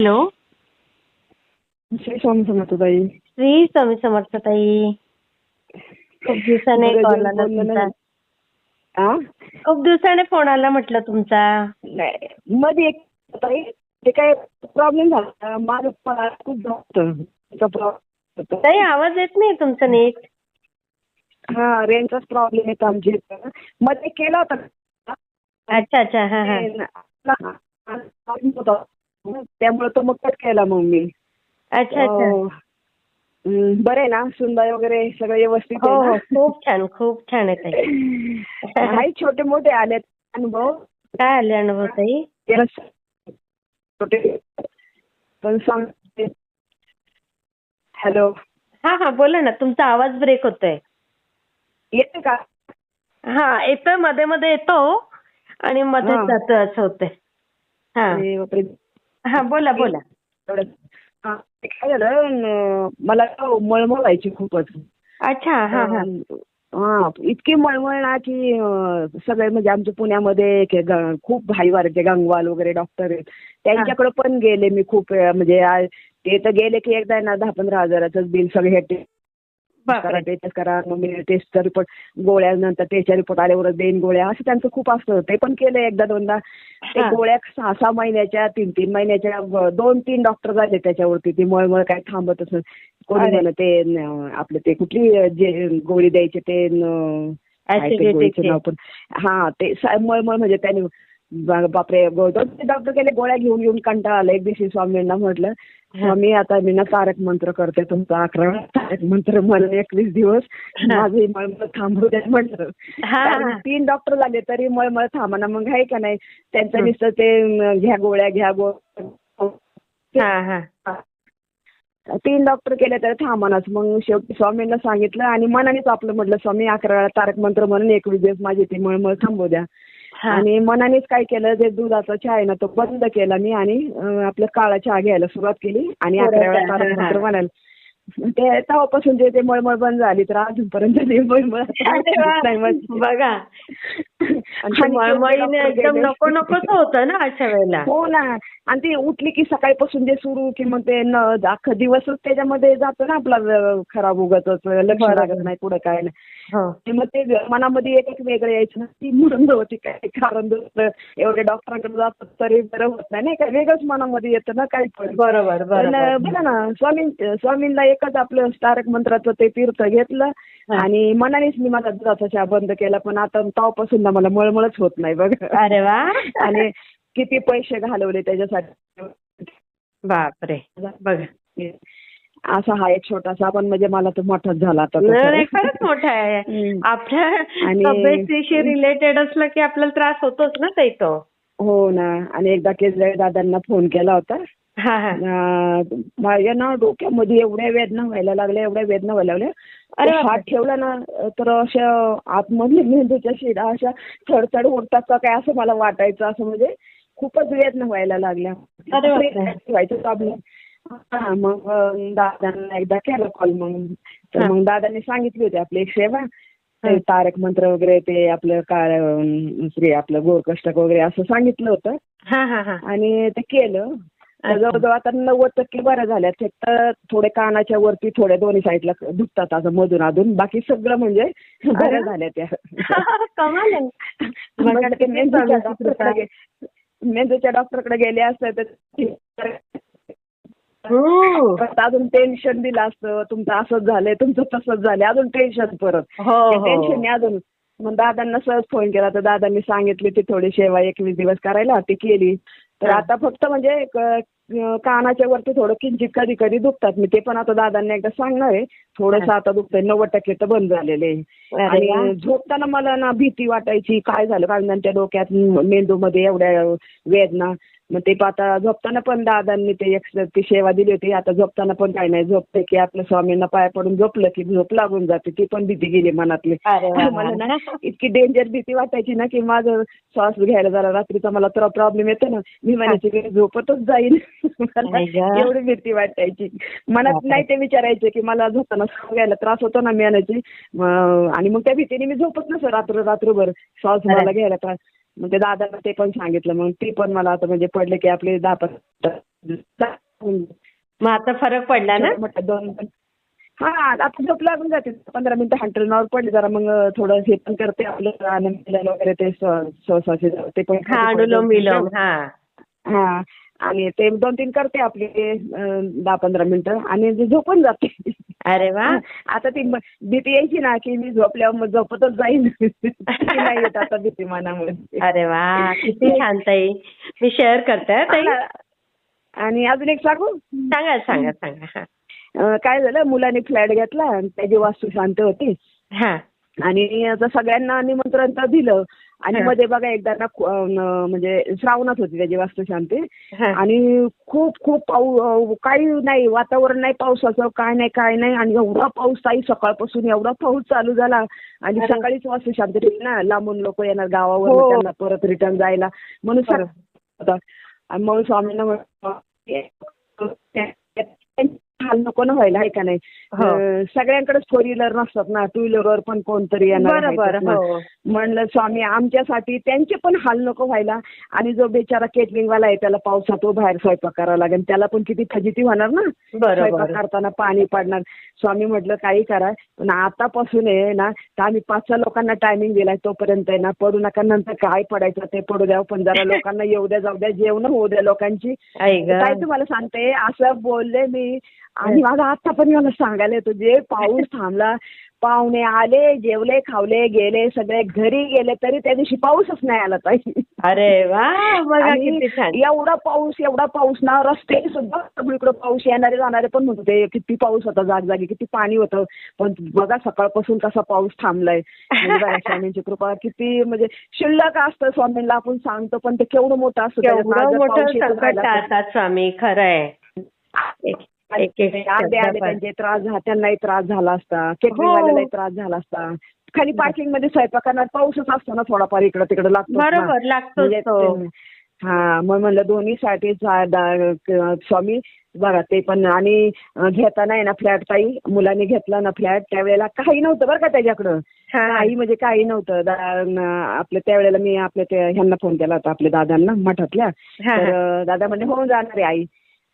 Hello. Shri Swami समर्थताई श्री स्वामी समर्थ ताई. खूप दिवसाने कॉल आला तुमचा. आ? खूप दिवसाने फोन आला म्हटलं तुमचा. नाही मध्ये एक ताई ते काय प्रॉब्लेम झाला. माझं मला खूप होतं त्याचा problem होता. ताई आवाज येत नाही तुमचा नीट. हा रेंजचाच प्रॉब्लेम येतो आमच्या इथं. मध्ये केला होता. अच्छा अच्छा. हा हा. ते ना- problem होता. त्यामुळे तो मग कट केला मग मी. अच्छा बरं आहे ना सुनबाई वगैरे सगळं व्यवस्थित हो हो खूप छान खूप छान आहे आहे छोटे मोठे आलेत अनुभव? काय आले अनुभव ताई? छोटे. पण सांग. हॅलो. हा हा बोला ना तुमचा आवाज ब्रेक होतोय. येते का? हा येतोयमध्ये मध्ये येतो. आणि मध्येच हा. जातो असं होतंय. हा. हा बोला बोला. हा, ते काय झालं मला ना मळमळ व्हायची खूपच. अच्छा हा हा. हा इतकी मळमळ ना की अं, सगळे म्हणजे आमच्या पुण्यामध्ये एक ग- खूप गंगवाल वगैरे डॉक्टर आहेत. त्यांच्याकडे पण गेले मी खूप वेळा म्हणजे आ- ते तर गेले की एकदा ना दहा पंधरा हजाराचं बिल सगळे हे टेस्ट करा मग मी टेस्टचा रिपोर्ट गोळ्या नंतर टेस्टचा रिपोर्ट आल्यावर देईन गोळ्या असं त्यांचं खूप असतं ते पण केलं एकदा दोनदा ते. गोळ्या सहा सहा महिन्याच्या तीन तीन महिन्याच्या दोन तीन डॉक्टर झाले त्याच्यावरती ती मळमळ काय थांबतच नाही. कोणी अरे. म्हणत ते आपलं ते कुठली जे गोळी द्यायची ते. नाव पण हा ते मळमळ म्हणजे त्याने बा- बापरे डॉक्टर केले गोळ्या घेऊन घेऊन कंटाळा आला एक दिवशी स्वामींना म्हटलं स्वामी आता मी ना तारक मंत्र करते तुमचा अकरा वेळा तारक मंत्र म्हणून एकवीस दिवस माझी मळमळ थांबू द्या म्हटलं. तीन डॉक्टर लागले तरी मळमळ थांबना मग आहे का नाही? त्यांचं नुसतं ते घ्या गोळ्या घ्या गोळ्या. हा हा. तीन डॉक्टर केले तर थांबनाच मग शेवटी स्वामींना सांगितलं आणि मनानेच आपलं म्हटलं स्वामी अकरा वेळा तारक मंत्र म्हणून एकवीस दिवस माझी ती मळमळ थांबू द्या. आणि मनानेच काय केलं जे दुधाचा चहा आहे ना तो बंद केला मी आणि अं, आपलं काळा चहा घ्यायला सुरुवात केली आणि अकरा वेळा म्हणाल ते तेव्हापासून जे ते मळमळ बंद झाली तर अजूनपर्यंत ती मळमळ. बघा. मळमळीने एकदम. नको नकोच होतं ना अशा वेळेला. हो ना. आणि ती उठली की सकाळपासून जे सुरू की मग ते न अख्खा दिवसच त्याच्यामध्ये जातो ना आपला खराब उगतच लक्ष. लागत नाही पुढे काय नाही. हो. ते मग ते मनामध्ये एक एक वेगळं यायचं ना ती म्हणून होती काय? कारण दुसरं? एवढे डॉक्टरांकडे जातात तरी बरं होत नाही नाही काय वेगळंच मनामध्ये येतं ना काही पण. बरोबर बघा ना स्वामी स्वामींना एकच आपलं तारक मंत्राचं ते तीर्थ घेतलं. आणि मनानेच मी माझा दुधाचा चहा बंद केला पण आता तावपासून ना मला मळमळच होत नाही बघ. अरे वा. आणि किती पैसे घालवले त्याच्यासाठी. बापरे. बघा. असा हा एक छोटासा पण म्हणजे मला तो मोठाच झाला खरंच मोठा आहे. आपल्या रिलेटेड असलं की आपल्याला त्रास होतोच ना ताई तो. हो ना. आणि एकदा केजळे दादांना फोन केला होता. माझ्या ना डोक्यामध्ये एवढ्या वेदना व्हायला लागल्या एवढ्या वेदना व्हायला लागल्या. अरे ते. हात ठेवला ना तर अशा आतमधल्या मेंदूच्या शिडा अशा थरथड उडतात का काय असं मला वाटायचं असं म्हणजे खूपच वेदना व्हायला लागल्या. व्हायचं प्रॉब्लेम हा मग दादांना एकदा केला कॉल मग. तर. मग दादांनी सांगितली होती आपली एक सेवा. ते तारक मंत्र वगैरे ते आपलं काय अं, श्री आपलं गोरकष्टक वगैरे असं सांगितलं होतं. हा हा हा. आणि ते केलं. जवळजवळ आता नव्वद टक्के बऱ्या झाल्या फक्त थोडे कानाच्या वरती थोड्या दोन्ही साईडला दुखतात असं मधून अधून. बाकी सगळं म्हणजे बऱ्या झाल्या त्या मेंदूच्या. डॉक्टरकडे गे- मेंदूच्या डॉक्टरकडे गेले असते तर हम्म. परत अजून टेन्शन दिलं असतं तुमचं असंच झालंय तुमचं तसंच झालंय. अजून टेन्शन परत. हो हो. टेन्शन अजून. मग दादांना सहज फोन केला तर दादांनी सांगितली ती थोडी सेवा एकवीस दिवस करायला ती केली. तर हा. आता फक्त म्हणजे कानाच्या वरती थोडं किंचित कधी कधी दुखतात. मी ते पण आता दादांना एकदा सांगणार आहे. थोडंसं आता दुखतंय. नव्वद टक्के तर बंद झालेले आहे. अरे वा. आणि झोपताना मला ना भीती वाटायची काय झालं? काय त्यांच्या डोक्यात मेंदूमध्ये एवढ्या वेदना. मग ते आता झोपताना पण दादांनी ते एक ती सेवा दिली होती. आता झोपताना पण काही नाही. झोपते की आपल्या स्वामींना पाय पडून झोपलं की झोप लागून जाते. ती पण भीती गेली मनातली. अरे वा, वा. मला ना इतकी डेंजर भीती वाटायची ना की माझं श्वास घ्यायला जरा रात्रीचा मला तर प्रॉब्लेम येतो ना. मी म्हणायची की झोपतच जाईल मला नाही गं. एवढी भीती वाटायची. मनात बापरे. नाही ते विचारायचे की मला झोपताना श्वास घ्यायला त्रास होतो ना मेहनती आणि मग त्या भीतीने मी झोपत नसं रात्र रात्रभर. श्वास. मला घ्यायला त्रास. मग ते दादाला ते पण सांगितलं. मग ते पण मला आता म्हणजे पडले की आपले दहा मग आता फरक पडला ना? म्हटलं दोन हा आता झोप लागून जाते. पंधरा मिनिटं हंटरनावर पडले जरा. मग थोडं हे पण करते आपलं. आनंद वगैरे ते श्वासाचे ते पण हा आणि ते दोन तीन करते आपले दहा पंधरा मिनिटं. आणि झोपून जाते. अरे वा. आता ती भीती यायची ना की मी झोपल्यावर मग झोपतच जाईल ती नाही येत आता भीती मनामध्ये. अरे वा. किती छान ताई. मी शेअर करते हं, ताई. आणि अजून एक सांगू? सांगा सांगा सांगा. काय झालं? मुलाने फ्लॅट घेतला आणि त्याची वास्तू शांत होती. हा. आणि आता सगळ्यांना निमंत्रण तर दिलं. आणि. मध्ये बघा एकदा ना म्हणजे श्रावणात होती त्याची वास्तू शांती हा. आणि खूप खूप काही नाही वातावरण नाही पावसाचं काय नाही काय नाही आणि एवढा पाऊस ताई सकाळपासून एवढा पाऊस चालू झाला आणि. सकाळीच वास्तू शांती ठेवली ना लांबून लोक येणार गावावर हो. त्यांना परत रिटर्न जायला म्हणून मग स्वामींना हाल नको ना व्हायला आहे का नाही? हो. अं, सगळ्यांकडेच फोर व्हीलर नसतात ना टू व्हीलरवर पण कोणतरी येणार. हो. म्हणलं स्वामी आमच्यासाठी त्यांचे पण हाल नको व्हायला. आणि जो बेचारा केटरिंगवाला आहे त्याला पावसात बाहेर स्वयंपाक करावा लागेल. त्याला पण किती फजिती होणार ना? स्वयंपाक बरोबर करताना पाणी पडणार. स्वामी म्हटलं काही करा. पण आतापासून आहे ना तर आम्ही पाच सहा लोकांना टायमिंग दिलाय तोपर्यंत आहे ना पडू नका. नंतर काय पडायचं ते पडू द्या पण जरा लोकांना येऊ द्या जाऊ द्या जेवण होऊ द्या लोकांची. काय तुम्हाला सांगते असं बोलले मी आणि माझा आता पण मला सांगायला येतो जे पाऊस थांबला पाहुणे आले जेवले खावले गेले सगळे घरी गेले तरी त्या दिवशी पाऊसच नाही आला ताई. अरे वा एवढा पाऊस एवढा पाऊस ना रस्ते सुद्धा सगळीकडे पाऊस येणारे जाणारे पण म्हणत किती पाऊस होता जागजागी किती पाणी होतं. पण बघा सकाळपासून कसा पाऊस थांबलाय. म्हणजे स्वामींची कृपा किती म्हणजे शिल्लक असतं स्वामींना आपण सांगतो पण ते केवढं मोठं असतं स्वामी खरंय. आले त्रास झाला त्यांनाही त्रास झाला असता. हो. केटरिंगवाल्यालाही त्रास झाला असता. खाली पार्किंगमध्ये स्वयंपाक करणार पाऊसच असतो ना थोडाफार इकडे तिकडे लागतो बरोबर लागतोच म्हणजे हा मग म्हणलं दोन्ही साठी स्वामी बघा ते पण आणि घेताना आहे ना फ्लॅट ताई मुलांनी घेतला ना फ्लॅट त्यावेळेला काही नव्हतं बरं का त्याच्याकडं. हा. काही म्हणजे काही नव्हतं. आपल्या त्यावेळेला मी आपल्या ह्यांना फोन केला होता आपल्या दादांना मठातल्या. हा, तर हा. दादा म्हणजे होऊन जाणार आहे आई.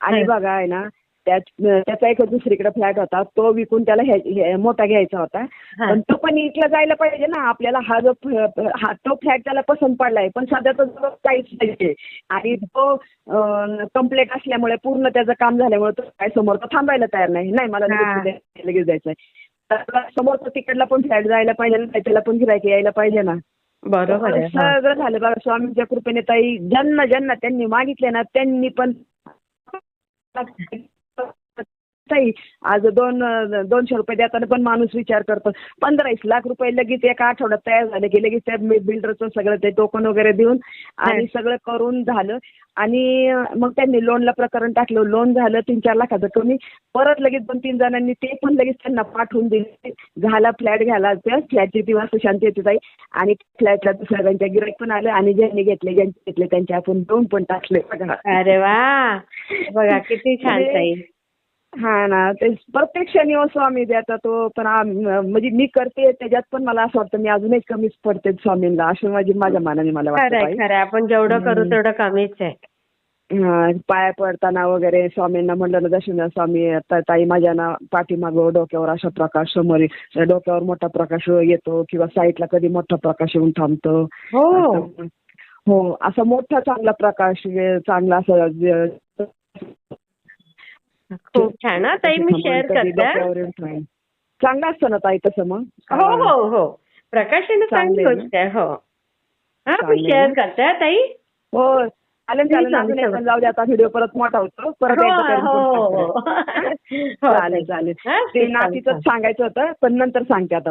आणि हा. बघा आहे ना त्याच एक दुसरीकडे फ्लॅट होता. तो विकून त्याला मोठा घ्यायचा होता. पण तो पण इकला जायला पाहिजे ना. आपल्याला हा जो हा तो फ्लॅट त्याला पसंत पडलाय. पण सध्या तो काहीच पाहिजे आणि तो कम्प्लेट असल्यामुळे पूर्ण त्याचं काम झाल्यामुळे तो काय समोर तो थांबायला तयार नाही. नाही मला. लगेच द्यायचंय तर समोर तिकडला पण फ्लॅट जायला पाहिजे ना. त्याला पण गिरायक यायला पाहिजे ना. बरोबर. सगळं झालं बघा स्वामींच्या कृपेने ताई ज्यांना ज्यांना त्यांनी मागितले ना त्यांनी पण ताई आज दोन दोनशे रुपये देताना पण माणूस विचार करतो. पंधरा वीस लाख रुपये लगेच एका आठवड्यात तयार झाले की लगेच त्या बिल्डरचं सगळं ते टोकन वगैरे देऊन आणि सगळं करून झालं. आणि मग त्यांनी लोनला प्रकरण टाकलं. लोन झालं तीन चार लाखाचं कमी. परत लगेच दोन तीन जणांनी ते पण लगेच त्यांना पाठवून दिले. झाला फ्लॅट घ्यायला त्या फ्लॅटची ती वास्तू शांती होती ताई. आणि फ्लॅटला दुसऱ्या त्यांच्या गिराईक पण आले आणि ज्यांनी घेतले ज्यांचे घेतले त्यांचे आपण दोन पण टाकले. बघा अरे वा! बघा किती छान ताई. हा ना ते प्रत्येक हो स्वामी द्याचा तो पण आम- म्हणजे मी करते त्याच्यात पण मला असं वाटतं मी अजूनही कमीच पडते स्वामींना असं माझी माझ्या मानाने मला वाटतं खरंय ताई. खरंय आपण जेवढं करू. तेवढं कमीच आहे हा, पाया पडताना वगैरे स्वामींना म्हणलं ना दर्शन स्वामी ताई माझ्या ना पाठीमागं डोक्यावर असा प्रकाश समोर डोक्यावर मोठा प्रकाश येतो किंवा साईडला कधी मोठा प्रकाश येऊन थांबतो हो असं- हो असा मोठा चांगला प्रकाश चांगला असं हा ताई मी शेअर करते. चांगलं असतं ना ताई तसं मग? हो हो हो. प्रकाशाने चांगली गोष्ट आहे हो. हा मी शेअर? करते हा ताई. हो चालेल चालेल. जाऊ दे आता व्हिडिओ परत मोठा होतो. परत हो, हो, हो. चालेल चालेल. ते नातीच सांगायचं होतं पण नंतर सांगते आता